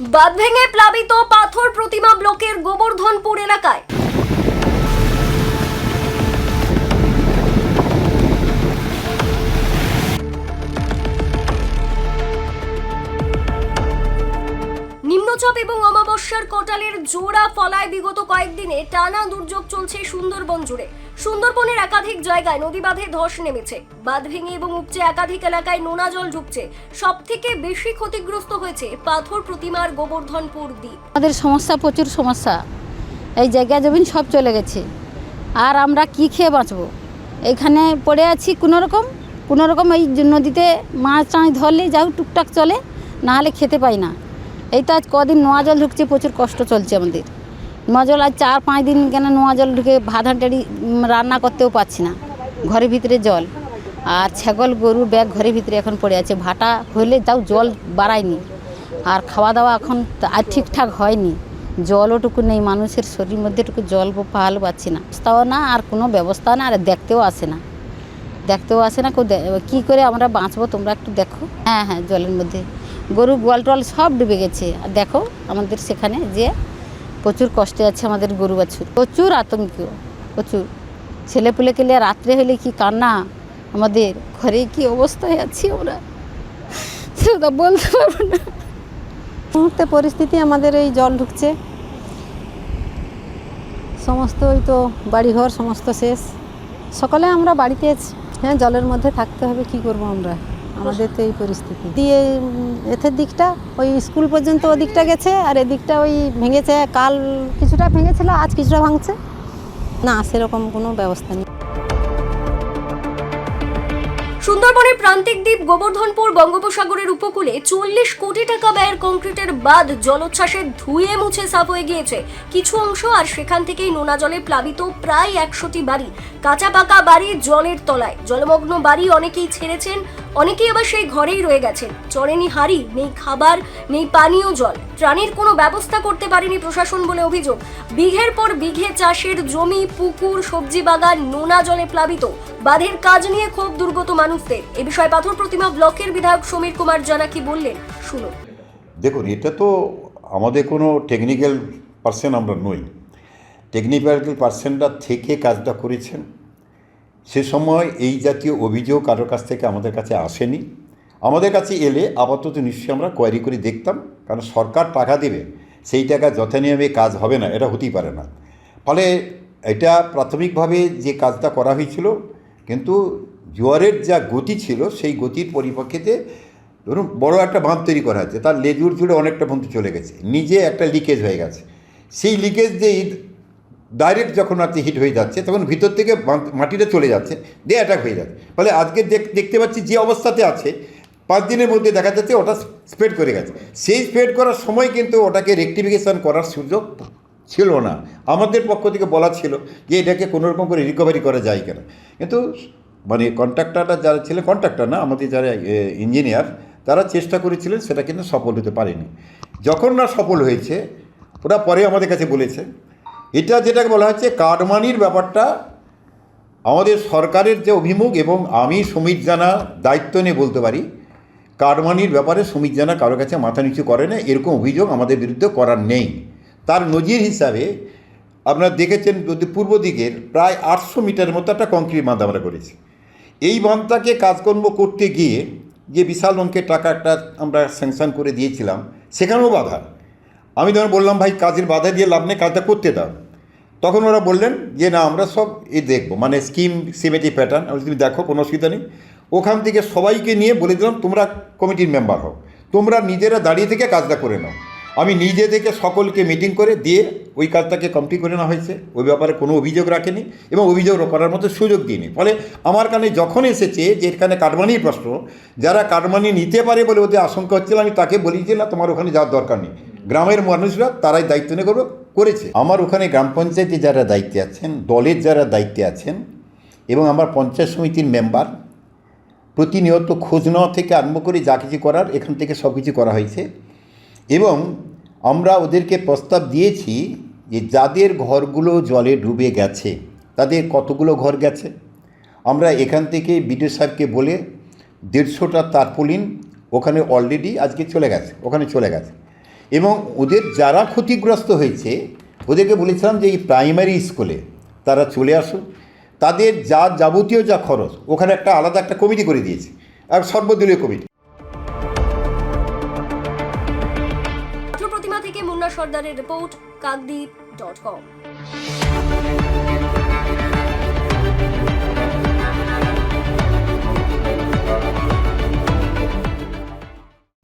বাঁধ ভেঙে প্লাবিত পাথর প্রতিমা ব্লকের গোবর্ধনপুর এলাকায়। নিম্নচাপ এবং অমাবস্যার কোটালের জোড়া ফলায় বিগত কয়েকদিনে টানা দুর্যোগ চলছে সুন্দরবন জুড়ে। সুন্দরবনের একাধিক জায়গায় নদী বাঁধে ধস নেমেছে। বাঁধ ভেঙে এবং উপচে একাধিক এলাকায় নোনা জল ঢুকছে। সব থেকে বেশি ক্ষতিগ্রস্ত হয়েছে পাথর প্রতিমার গোবর্ধনপুর দ্বীপ। আমাদের সমস্যা, প্রচুর সমস্যা। এই জায়গা জমিন সব চলে গেছে। আর আমরা কি খেয়ে বাঁচবো? এখানে পড়ে আছি কোনো রকম কোনো রকম এই নদীতে মাছ টাছ ধরলে যাও, টুকটাক চলে, না হলে খেতে পাই না। এই তো আজ কদিন নোয়া জল ঢুকছে, প্রচুর কষ্ট চলছে আমাদের। নোয়া জল আজ চার পাঁচ দিন কেন নোয়া জল ঢুকে ভাত হাঁটাড়ি রান্না করতেও পারছি না, ঘরের ভিতরে জল। আর ছাগল গরু ব্যাগ ঘরের ভিতরে এখন পড়ে আছে, ভাটা হলে তাও জল বাড়ায়নি। আর খাওয়া দাওয়া এখন আর ঠিকঠাক হয়নি। জলওটুকু নেই, মানুষের শরীর মধ্যে একটু জল ভালো পাচ্ছি না। ব্যবস্থাও না, আর কোনো ব্যবস্থা না, আর দেখতেও আসে না। দেখতেও আসে না, কেউ কী করে আমরা বাঁচবো, তোমরা একটু দেখো। হ্যাঁ হ্যাঁ জলের মধ্যে। গরু, গোয়াল টোয়াল সব ডুবে গেছে। আর দেখো আমাদের সেখানে যে প্রচুর কষ্টে আছে আমাদের গরু বাছুর। প্রচুর আতঙ্ক, প্রচুর। ছেলেপুলে কেলে রাত্রে হলে কি কান্না? আমাদের ঘরে কি অবস্থায় আছি আমরা? সেটা বলতে পারব না। মুহূর্তে পরিস্থিতি আমাদের এই জল ঢুকছে। সমস্ত ওই তো বাড়িঘর, সমস্ত শেষ। সকালে আমরা বাড়িতে আছি। হ্যাঁ জলের মধ্যে থাকতে হবে, কি করব আমরা? আমাদের তো এই পরিস্থিতি। দিয়ে এথের দিকটা ওই স্কুল পর্যন্ত ওদিকটা গেছে আর এদিকটা ওই ভেঙেছে কাল কিছুটা ভেঙেছিল আজ কিছুটা ভাঙছে। না সেরকম কোনো ব্যবস্থা নেই। সুন্দরবনের প্রান্তিক দ্বীপ গোবর্ধনপুর বঙ্গোপসাগরের উপকূলে চল্লিশ কোটি টাকা ব্যয়ের কংক্রিটের বাঁধ জলোচ্ছ্বাসে ধুয়ে মুছে সাফ হয়ে গিয়েছে। কিছু অংশ আর সেখান থেকেই নোনা জলে প্লাবিত প্রায় একশোটি বাড়ি। কাঁচা পাকা বাড়ি জলের তলায়। জলমগ্ন বাড়ি অনেকেই ছেড়েছেন অনেকেই আবার সেই ঘরেই রয়ে গেছেন। চড়েনি হাড়ি, নেই খাবার, নেই পানীয় জল। ত্রাণের কোনো ব্যবস্থা করতে পারেনি প্রশাসন বলে অভিযোগ। বিঘের পর বিঘে চাষের জমি, পুকুর, সবজি বাগান, নোনা জলে প্লাবিত। বাঁধের কাজ নিয়ে ক্ষোভ দুর্গত মানুষদের। এ বিষয়ে পাথর প্রতিমা ব্লকের বিধায়ক সমীর কুমার জানা কি বললেন? শুনুন। দেখুন, এটা তো আমাদের কোনো টেকনিক্যাল পার্সন আমরা নই। টেকনিক্যাল পার্সনরা থেকে কাজটা করেছেন। সে সময় এই জাতীয় অভিযোগ কারোর কাছ থেকে আমাদের কাছে আসেনি। আমাদের কাছে এলে আপাতত নিশ্চয়ই আমরা কোয়ারি করে দেখতাম, কারণ সরকার টাকা দেবে, সেই টাকা যথানিয়মে কাজ হবে না, এটা হতেই পারে না। ফলে এটা প্রাথমিকভাবে যে কাজটা করা হয়েছিল, কিন্তু জোয়ারের যা গতি ছিল, সেই গতির পরিপ্রেক্ষিতে ধরুন বড় একটা বাঁধ তৈরি করা হয়েছে, তার লেজুর জুড়ে অনেকটা পর্যন্ত চলে গেছে, নিজে একটা লিকেজ হয়ে গেছে। সেই লিকেজ যে ডাইরেক্ট যখন আর হিট হয়ে যাচ্ছে, তখন ভিতর থেকে মাটিটা চলে যাচ্ছে, দিয়ে অ্যাটাক হয়ে যাচ্ছে। ফলে আজকে দেখ- দেখতে পাচ্ছি যে অবস্থাতে আছে, পাঁচ দিনের মধ্যে দেখা যাচ্ছে ওটা স্প্রেড করে গেছে। সেই স্প্রেড করার সময় কিন্তু ওটাকে রেকটিফিকেশান করার সুযোগ ছিল না। আমাদের পক্ষ থেকে বলা ছিল যে এটাকে কোনোরকম করে রিকভারি করা যায় কেন। কিন্তু মানে কন্ট্রাক্টররা যারা ছিলেন কন্ট্রাক্টর না, আমাদের যারা ইঞ্জিনিয়ার তারা চেষ্টা করেছিলেন সেটা কিন্তু সফল হতে পারেনি। যখন না সফল হয়েছে, ওরা পরে আমাদের কাছে বলেছে এটা যেটাকে বলা হচ্ছে কাটমানির ব্যাপারটা, আমাদের সরকারের যে অভিমুখ এবং আমি সমীর জানা দায়িত্ব নিয়ে বলতে পারি, কাটমানির ব্যাপারে সমীর জানা কারও কাছে মাথা নিচু করে না, এরকম অভিযোগ আমাদের বিরুদ্ধে করার নেই। তার নজির হিসাবে আপনারা দেখেছেন যদি পূর্ব দিকের প্রায় আটশো মিটারের মতো একটা কংক্রিট বাঁধ আমরা করেছি। এই বাঁধটাকে কাজকর্ম করতে গিয়ে যে বিশাল অঙ্কের টাকা একটা আমরা স্যাংশন করে দিয়েছিলাম, সেখানেও বাধা। আমি তখন বললাম, ভাই, কাজের বাধা দিয়ে লাভ নেই, কাজটা করতে দাও। তখন ওরা বললেন যে, না, আমরা সব এ দেখব। মানে স্কিম সিমেটি প্যাটার্ন তুমি দেখো, কোনো অসুবিধা নেই। ওখান থেকে সবাইকে নিয়ে বলে দিলাম, তোমরা কমিটির মেম্বার হও। তোমরা নিজেরা দাঁড়িয়ে থেকে কাজটা করে নাও। আমি নিজে থেকে সকলকে মিটিং করে দিয়ে ওই কাজটাকে কমপ্লিট করে নেওয়া হয়েছে। ওই ব্যাপারে কোনো অভিযোগ রাখেনি এবং অভিযোগ করার মতো সুযোগ দিইনি। ফলে আমার কানে যখন এসেছে যে, এখানে কাটমানির প্রশ্ন, যারা কাটমানি নিতে পারে বলে ওদের আশঙ্কা হচ্ছিল, আমি তাকে বলি যে, না, তোমার ওখানে যাওয়ার দরকার নেই। গ্রামের মানুষরা তারাই দায়িত্ব নিয়ে করবে করেছে। আমার ওখানে গ্রাম পঞ্চায়েতে যারা দায়িত্বে আছেন, দলের যারা দায়িত্বে আছেন এবং আমার পঞ্চায়েত সমিতির মেম্বার, প্রতিনিয়ত খোঁজ নেওয়া থেকে আরম্ভ করে যা কিছু করার এখান থেকে সব কিছু করা হয়েছে। এবং আমরা ওদেরকে প্রস্তাব দিয়েছি যে যাদের ঘরগুলো জলে ডুবে গেছে, তাদের কতগুলো ঘর গেছে? আমরা এখান থেকে বিডিও সাহেবকে বলে দেড়শোটা তারপলিন ওখানে অলরেডি আজকে চলে গেছে, ওখানে চলে গেছে। এবং ওদের যারা ক্ষতিগ্রস্ত হয়েছে, ওদেরকে বলেছিলাম যে এই প্রাইমারি স্কুলে তারা চলে আসুন। তাদের যা যাবতীয় যা খরচ, ওখানে একটা আলাদা একটা কমিটি করে দিয়েছে, আর সর্বদলীয় কমিটি থেকে মুন্না সর্দারের report, Kakdwip dot com